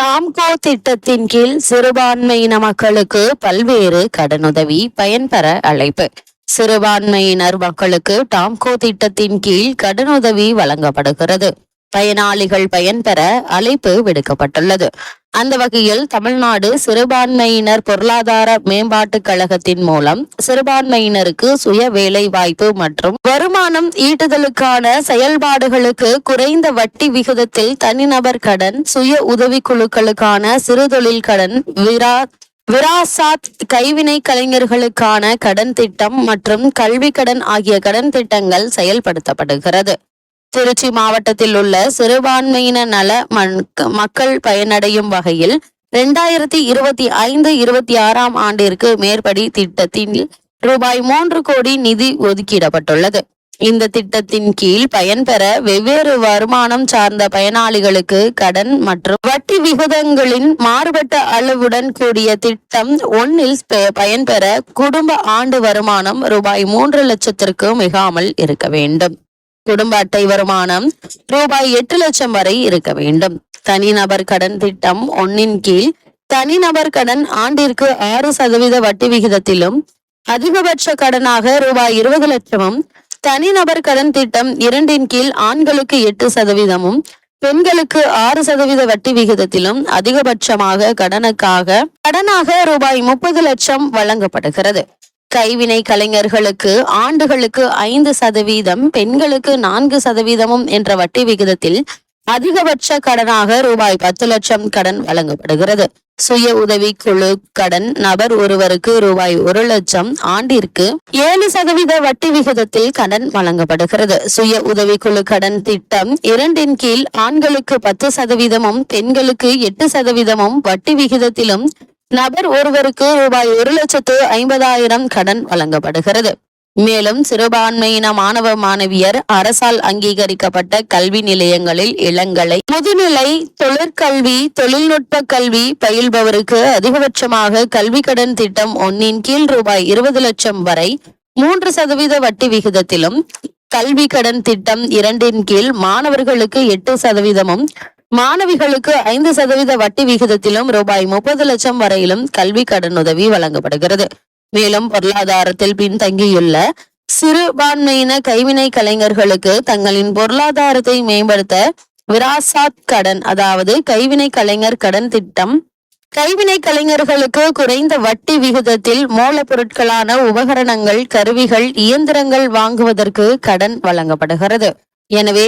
டாம்கோ திட்டத்தின் கீழ் சிறுபான்மையின மக்களுக்கு பல்வேறு கடனுதவி பயன்பெற அழைப்பு. சிறுபான்மையினர் மக்களுக்கு டாம்கோ திட்டத்தின் கீழ் கடனுதவி வழங்கப்படுகிறது. பயனாளிகள் பயன்பெற அழைப்பு விடுக்கப்பட்டுள்ளது. அந்த வகையில் தமிழ்நாடு சிறுபான்மையினர் பொருளாதார மேம்பாட்டுக் கழகத்தின் மூலம் சிறுபான்மையினருக்கு சுய வேலை வாய்ப்பு மற்றும் வருமானம் ஈட்டுதலுக்கான செயல்பாடுகளுக்கு குறைந்த வட்டி விகிதத்தில் தனிநபர் கடன் சுய உதவிக்குழுக்களுக்கான சிறுதொழில் கடன் விரா விராசாத் கைவினை கலைஞர்களுக்கான கடன் திட்டம் மற்றும் கல்வி கடன் ஆகிய கடன் திட்டங்கள் செயல்படுத்தப்படுகிறது. திருச்சி மாவட்டத்தில் உள்ள சிறுபான்மையின நல மக்கள் பயனடையும் வகையில் இரண்டாயிரத்தி இருபத்தி ஐந்து இருபத்தி ஆறாம் ஆண்டிற்கு மேற்படி திட்டத்தில் ரூபாய் மூன்று கோடி நிதி ஒதுக்கிடப்பட்டுள்ளது. இந்த திட்டத்தின் கீழ் பயன்பெற வெவ்வேறு வருமானம் சார்ந்த பயனாளிகளுக்கு கடன் மற்றும் வட்டி விகிதங்களின் மாறுபட்ட அளவுடன் கூடிய திட்டம் ஒன்னில் பயன்பெற குடும்ப ஆண்டு வருமானம் ரூபாய் மூன்று லட்சத்திற்கு மிகாமல் இருக்க வேண்டும். குடும்ப அட்டை வருமானம் ரூபாய் எட்டு லட்சம் வரை இருக்க வேண்டும். தனிநபர் கடன் திட்டம் ஒன்னின் கீழ் தனிநபர் கடன் ஆண்டிற்கு ஆறு சதவீத வட்டி விகிதத்திலும் அதிகபட்ச கடனாக ரூபாய் இருபது லட்சமும் தனிநபர் கடன் திட்டம் இரண்டின் கீழ் ஆண்களுக்கு எட்டு சதவீதமும் பெண்களுக்கு ஆறு சதவீத வட்டி விகிதத்திலும் அதிகபட்சமாக கடனுக்காக கடனாக ரூபாய் முப்பது லட்சம் வழங்கப்படுகிறது. கைவினை கலைஞர்களுக்கு ஆண்டுகளுக்கு ஐந்து சதவீதம் பெண்களுக்கு நான்கு சதவீதமும் என்ற வட்டி விகிதத்தில் அதிகபட்ச கடனாக ரூபாய் பத்து லட்சம் கடன் வழங்கப்படுகிறது. சுய உதவி குழு கடன் நபர் ஒருவருக்கு ரூபாய் ஒரு லட்சம் ஆண்டிற்கு ஏழு சதவீத வட்டி விகிதத்தில் கடன் வழங்கப்படுகிறது. சுய உதவி குழு கடன் திட்டம் இரண்டின் கீழ் ஆண்களுக்கு பத்து சதவீதமும் பெண்களுக்கு எட்டு சதவீதமும் வட்டி விகிதத்திலும் நபர் ஒருவருக்கு ரூபாய் ஒரு லட்சத்து ஐம்பதாயிரம் கடன் வழங்கப்படுகிறது. மேலும் சிறுபான்மையின மாணவ மாணவியர் அரசால் அங்கீகரிக்கப்பட்ட கல்வி நிலையங்களில் இளங்கலை முதுநிலை தொழிற்கல்வி தொழில்நுட்ப கல்வி பயில்பவருக்கு அதிகபட்சமாக கல்வி கடன் திட்டம் ஒன்னின் கீழ் ரூபாய் இருபது லட்சம் வரை மூன்று சதவீத வட்டி விகிதத்திலும் கல்வி கடன் திட்டம் இரண்டின் கீழ் மாணவர்களுக்கு எட்டு சதவீதமும் மாணவிகளுக்கு ஐந்து சதவீத வட்டி விகிதத்திலும் ரூபாய் முப்பது லட்சம் வரையிலும் கல்வி கடனுதவி வழங்கப்படுகிறது. மேலும் பொருளாதாரத்தில் பின்தங்கியுள்ள சிறுபான்மையின கைவினை கலைஞர்களுக்கு தங்களின் பொருளாதாரத்தை மேம்படுத்த விராசாத் கடன் அதாவது கைவினை கலைஞர் கடன் திட்டம் கைவினை கலைஞர்களுக்கு குறைந்த வட்டி விகிதத்தில் மூலப்பொருட்களான உபகரணங்கள் கருவிகள் இயந்திரங்கள் வாங்குவதற்கு கடன் வழங்கப்படுகிறது. எனவே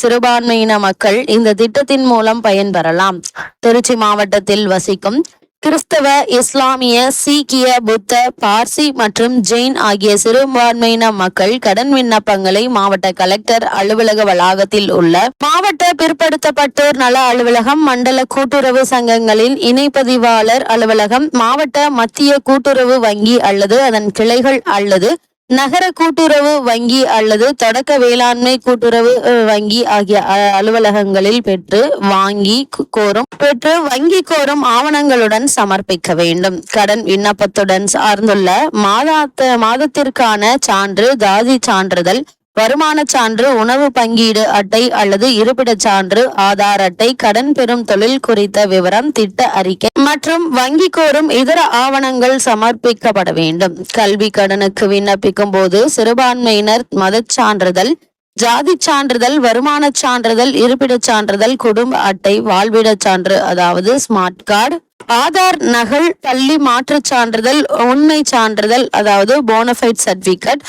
சிறுபான்மையின மக்கள் இந்த திட்டத்தின் மூலம் பயன்பெறலாம். திருச்சி மாவட்டத்தில் வசிக்கும் கிறிஸ்தவ இஸ்லாமிய சீக்கிய புத்த பார்சி மற்றும் ஜெயின் ஆகிய சிறுபான்மையின மக்கள் கடன் விண்ணப்பங்களை மாவட்ட கலெக்டர் அலுவலக வளாகத்தில் உள்ள மாவட்ட பிற்படுத்தப்பட்டோர் நல அலுவலகம் மண்டல கூட்டுறவு சங்கங்களின் இணைப்பதிவாளர் அலுவலகம் மாவட்ட மத்திய கூட்டுறவு வங்கி அல்லது அதன் கிளைகள் அல்லது நகர கூட்டுறவு வங்கி அல்லது தொடக்க வேளாண்மை கூட்டுறவு வங்கி ஆகிய அலுவலகங்களில் பெற்று வாங்கி கோரும் பெற்று வங்கி கோரும் ஆவணங்களுடன் சமர்ப்பிக்க வேண்டும். கடன் விண்ணப்பத்துடன் சார்ந்துள்ள மாதாத்த மாதத்திற்கான சான்று தாதி சான்றிதழ் வருமான சான்று உணவு பங்கீடு அட்டை அல்லது இருப்பிடச் சான்று ஆதார் அட்டை கடன் பெறும் தொழில் குறித்த விவரம் திட்ட அறிக்கை மற்றும் வங்கி கோரும் இதர ஆவணங்கள் சமர்ப்பிக்கப்பட வேண்டும். கல்வி கடனுக்கு விண்ணப்பிக்கும் போது சிறுபான்மையினர் மத சான்றிதழ் ஜாதி சான்றிதழ் வருமான சான்றிதழ் இருப்பிடச் சான்றிதழ் குடும்ப அட்டை வாழ்விடச் சான்று அதாவது ஸ்மார்ட் கார்டு ஆதார் நகல் பள்ளி மாற்றுச் சான்றிதழ் உண்மை சான்றிதழ் அதாவது போனஃபைட் சர்டிபிகேட்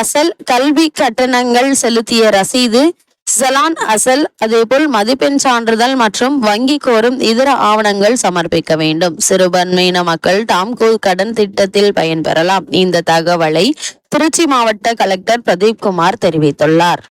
அசல் கல்வி கட்டணங்கள் செலுத்திய ரசீது சலான் அசல் அதேபோல் மதிப்பெண் சான்றிதழ் மற்றும் வங்கி கோரும் இதர ஆவணங்கள் சமர்ப்பிக்க வேண்டும். சிறுபான்மையின மக்கள் டாம்கோ கடன் திட்டத்தில் பயன்பெறலாம். இந்த தகவலை திருச்சி மாவட்ட கலெக்டர் பிரதீப் குமார் தெரிவித்துள்ளார்.